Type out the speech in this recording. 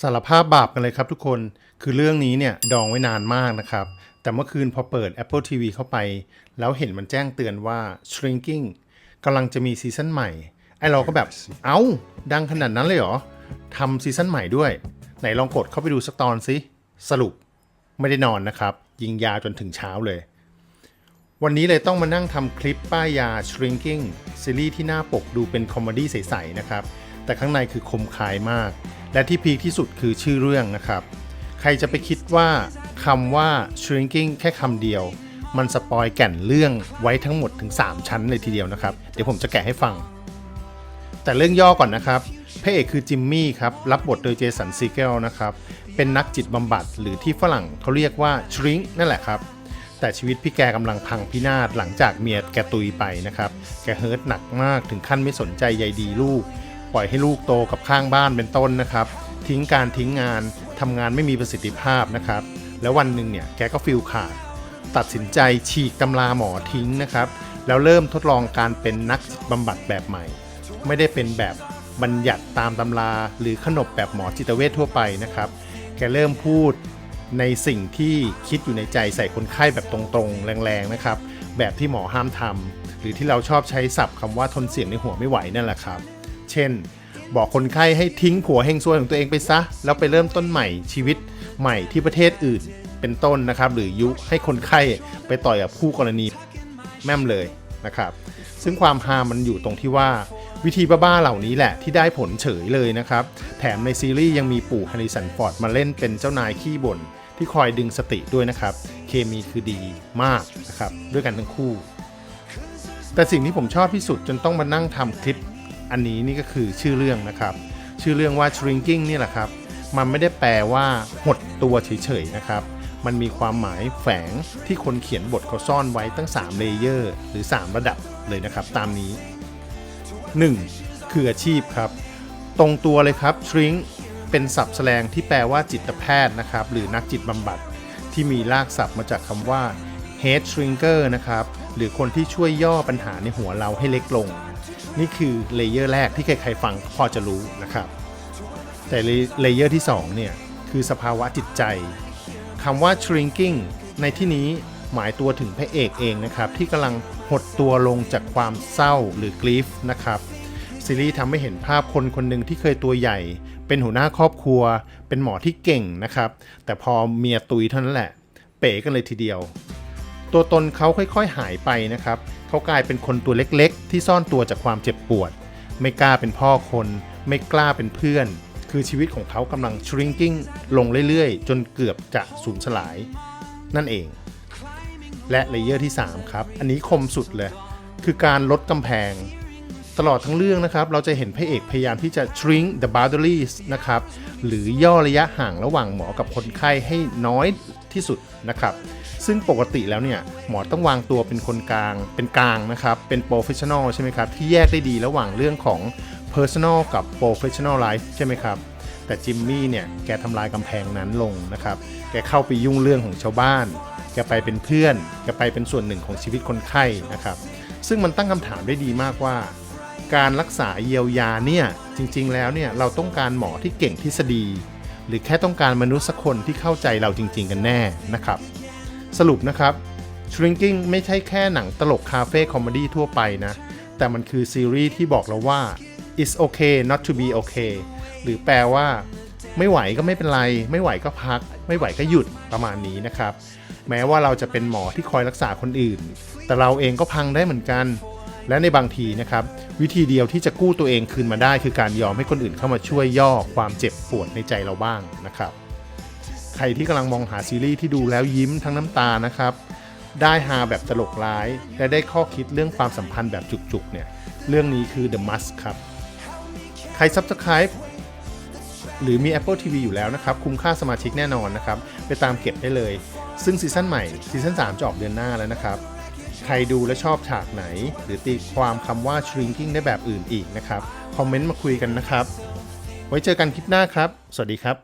สารภาพบาปกันเลยครับทุกคน คือเรื่องนี้เนี่ยดองไว้นานมากนะครับ แต่เมื่อคืนพอเปิด Apple TV เข้าไป แล้วเห็นมันแจ้งเตือนว่า Shrinking กำลังจะมีซีซั่นใหม่ ไอเราก็แบบ เอ้า ดังขนาดนั้นเลยเหรอ ทำซีซั่นใหม่ด้วย ไหนลองกดเข้าไปดูสักตอนสิ สรุปไม่ได้นอนนะครับ ยิงยาจนถึงเช้าเลย วันนี้เลยต้องมานั่งทำคลิปป้ายยา Shrinking ซีรีส์ที่หน้าปกดูเป็นคอมเมดี้ใสๆนะครับ แต่ข้างในคือคมคายมาก และที่พีคที่สุดคือชื่อเรื่องนะครับ ใครจะไปคิดว่าคำว่า Shrinking แค่คำเดียว มันสปอยแก่นเรื่องไว้ทั้งหมดถึง 3 ชั้นเลยทีเดียวนะครับ เดี๋ยวผมจะแกะให้ฟัง แต่เรื่องย่อก่อนนะครับพระเอกคือจิมมี่ครับ รับบทโดยเจสันซีเกลนะครับ เป็นนักจิตบำบัดหรือที่ฝรั่งเขาเรียกว่าชริงนั่นแหละครับ แต่ชีวิตพี่แกกำลังพังพินาศหลังจากเมียแกตุยไปนะครับ แกเฮิร์ตหนักมากถึงขั้นไม่สนใจใยดีลูก ปล่อยให้ลูกโตกับข้างบ้านเป็นต้นนะครับ ทิ้งการทิ้งงานทำงานไม่มีประสิทธิภาพนะครับ แล้ววันหนึ่งเนี่ยแกก็ฟิลขาด ตัดสินใจฉีกตำราหมอทิ้งนะครับ แล้วเริ่มทดลองการเป็นนักบำบัดแบบใหม่ ไม่ได้เป็นแบบบัญญัติตามตำราหรือขนบแบบหมอจิตเวชทั่วไปนะครับ แกเริ่มพูดในสิ่งที่คิดอยู่ในใจใส่คนไข้แบบตรงๆ แรงๆนะครับ แบบที่หมอห้ามทำหรือที่เราชอบใช้ศัพท์คำว่าทนเสียงในหัวไม่ไหวนั่นแหละครับ เช่น บอกคนไข้ให้ทิ้งผัวเฮงซวยของตัวเองไปซะ แล้วไปเริ่มต้นใหม่ชีวิตใหม่ที่ประเทศอื่นเป็นต้นนะครับ หรือยุให้คนไข้ไปต่อยกับคู่กรณีแม่มเลยนะครับ ซึ่งความฮามันอยู่ตรงที่ว่าวิธีบ้าๆเหล่านี้แหละที่ได้ผลเฉยเลยนะครับ แถมในซีรีส์ยังมีปู่ฮันริสันฟอร์ดมาเล่นเป็นเจ้านายขี้บ่นที่คอยดึงสติด้วยนะครับ เคมีคือดีมากนะครับ ด้วยกันทั้งคู่ แต่สิ่งที่ผมชอบที่สุดจนต้องมานั่งทำคลิป อันนี้นี่ก็คือชื่อเรื่องนะครับ ชื่อเรื่องว่า shrinking นี่แหละครับ มันไม่ได้แปลว่าหดตัวเฉยๆนะครับ มันมีความหมายแฝงที่คนเขียนบทเขาซ่อนไว้ตั้ง3เลเยอร์หรือ 3 ระดับเลยนะครับ ตามนี้ 1. คืออาชีพครับ ตรงตัวเลยครับ shrink เป็นศัพท์แสลงที่แปลว่าจิตแพทย์นะครับ หรือนักจิตบำบัดที่มีรากศัพท์มาจากคำว่า head shrinker นะครับ หรือคนที่ช่วยย่อปัญหาในหัวเราให้เล็กลง นี่คือเลเยอร์แรกที่ใครๆฟังพอจะรู้นะครับ แต่เลเยอร์ที่ 2 เนี่ย คือสภาวะจิตใจคำว่า shrinking ในที่นี้หมายตัวถึงพระเอกเองนะครับ ที่กำลังหดตัวลงจากความเศร้าหรือ grief นะครับซีรีส์ทำให้เห็นภาพคนคนหนึ่งที่เคยตัวใหญ่ เป็นหัวหน้าครอบครัว เป็นหมอที่เก่งนะครับ แต่พอเมียตุยเท่านั้นแหละ เป๋กันเลยทีเดียว ตัวตนเขาค่อยๆหายไปนะครับ เขากลายเป็นคนตัวเล็กๆ ที่ซ่อนตัวจากความเจ็บปวด ไม่กล้าเป็นพ่อคน ไม่กล้าเป็นเพื่อน คือชีวิตของเขากำลัง shrinking ลงเรื่อยๆ จนเกือบจะสูญสลาย นั่นเอง และเลเยอร์ที่ 3 ครับ อันนี้คมสุดเลย คือการลดกำแพง ตลอดทั้งเรื่องนะครับ เราจะเห็นพระเอกพยายามที่จะ shrink the boundaries นะครับ หรือย่อระยะห่างระหว่างหมอกับคนไข้ให้น้อยที่สุดนะครับ ซึ่งปกติแล้วเนี่ยหมอต้องวางตัวเป็นคนกลาง เป็นกลางนะครับ เป็น professional ใช่ไหมครับ ที่แยกได้ดีระหว่างเรื่องของ personal กับ professional life ใช่ไหมครับ แต่จิมมี่เนี่ยแกทำลายกำแพงนั้นลงนะครับ แกเข้าไปยุ่งเรื่องของชาวบ้าน แกไปเป็นเพื่อน แกไปเป็นส่วนหนึ่งของชีวิตคนไข้นะครับ ซึ่งมันตั้งคำถามได้ดีมากว่า การรักษาเยียวยาเนี่ยจริงๆ แล้วเนี่ยเราต้องการหมอที่เก่งทฤษฎี หรือแค่ต้องการมนุษย์สักคนที่เข้าใจเราจริง ๆ กันแน่นะครับ สรุปนะครับ Shrinking ไม่ใช่แค่หนังตลกคาเฟ่คอมเมดี้ทั่วไปนะ แต่มันคือซีรีส์ที่บอกเราว่า it's okay not to be okay หรือแปลว่า ไม่ไหวก็ไม่เป็นไร ไม่ไหวก็พัก ไม่ไหวก็หยุดประมาณนี้นะครับ แม้ว่าเราจะเป็นหมอที่คอยรักษาคนอื่น แต่เราเองก็พังได้เหมือนกัน และในบางทีนะครับวิธีเดียวที่จะกู้ตัวเองคืนมาได้ คือการยอมให้คนอื่นเข้ามาช่วยย่อความเจ็บปวดในใจเราบ้างนะครับ ใครที่กำลังมองหาซีรีส์ที่ดูแล้วยิ้มทั้งน้ำตานะครับได้ฮาแบบตลกร้าย และได้ข้อคิดเรื่องความสัมพันธ์แบบจุกๆเนี่ยเรื่องนี้คือ The Must ครับ ใคร Subscribe หรือมี Apple TV อยู่แล้วนะครับ คุ้มค่าสมาชิกแน่นอนนะครับ ไปตามเก็บได้เลย ซึ่งซีซั่นใหม่ซีซั่น3 จะออกเดือนหน้าแล้วนะครับ รดูและชอบฉากไหน หรือตีความคำว่า shrinking ได้แบบอื่นอีกนะครับ คอมเมนต์มาคุยกันนะครับ ไว้เจอกันคลิปหน้าครับ สวัสดีครับ